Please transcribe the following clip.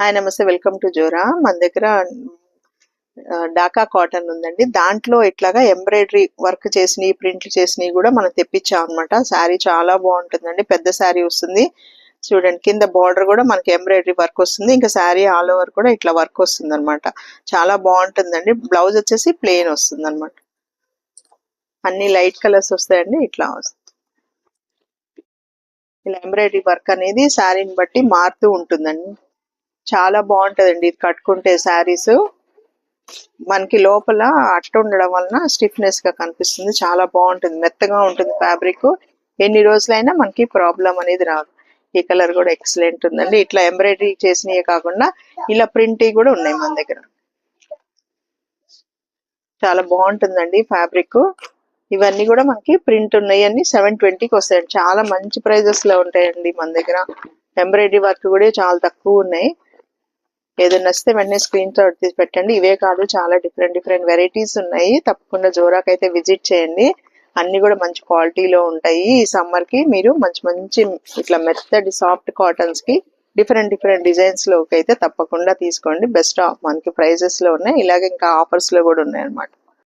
Hi నమస్తే welcome to Zora. మన దగ్గర డాకా కాటన్ ఉందండి. దాంట్లో ఇట్లాగా ఎంబ్రాయిడరీ వర్క్ చేసినవి ప్రింట్లు చేసినవి కూడా మనం తెప్పించాం అనమాట శారీ చాలా బాగుంటుందండి. పెద్ద శారీ వస్తుంది. చూడండి కింద బార్డర్ కూడా మనకి ఎంబ్రాయిడరీ వర్క్ వస్తుంది. ఇంకా శారీ ఆల్ ఓవర్ కూడా ఇట్లా వర్క్ వస్తుంది అనమాట చాలా బాగుంటుందండి. బ్లౌజ్ వచ్చేసి ప్లెయిన్ వస్తుంది అనమాట అన్ని లైట్ కలర్స్ వస్తాయండి ఇట్లా వస్తుంది. ఇలా ఎంబ్రాయిడరీ వర్క్ అనేది శారీని బట్టి మారుతూ ఉంటుందండి. చాలా బాగుంటదండి ఇది కట్టుకుంటే శారీస్. మనకి లోపల అట్ట ఉండడం వలన స్టిఫ్నెస్గా కనిపిస్తుంది. చాలా బాగుంటుంది. మెత్తగా ఉంటుంది ఫ్యాబ్రిక్. ఎన్ని రోజులైనా మనకి ప్రాబ్లం అనేది రాదు. ఈ కలర్ కూడా ఎక్సలెంట్ ఉందండి. ఇట్లా ఎంబ్రాయిడరీ చేసినవి కాకుండా ఇలా ప్రింట్ కూడా ఉన్నాయి మన దగ్గర. చాలా బాగుంటుందండి ఫ్యాబ్రిక్. ఇవన్నీ కూడా మనకి ప్రింట్ ఉన్నాయి అన్ని సెవెన్ ట్వంటీకి వస్తాయండి. చాలా మంచి ప్రైజెస్లో ఉంటాయండి మన దగ్గర. ఎంబ్రాయిడరీ వర్క్ కూడా చాలా తక్కువ ఉన్నాయి. ఏదైనా వస్తే వెంటనే స్క్రీన్ షాట్ తీసి పెట్టండి. ఇవే కాదు చాలా డిఫరెంట్ డిఫరెంట్ వెరైటీస్ ఉన్నాయి. తప్పకుండా జోరాకి అయితే విజిట్ చేయండి. అన్ని కూడా మంచి క్వాలిటీలో ఉంటాయి. ఈ సమ్మర్కి మీరు మంచి మంచి ఇట్లా మెత్తడి సాఫ్ట్ కాటన్స్కి డిఫరెంట్ డిఫరెంట్ డిజైన్స్లోకి అయితే తప్పకుండా తీసుకోండి. బెస్ట్ మనకి ప్రైజెస్లో ఉన్నాయి. ఇలాగే ఇంకా ఆఫర్స్లో కూడా ఉన్నాయి అన్నమాట.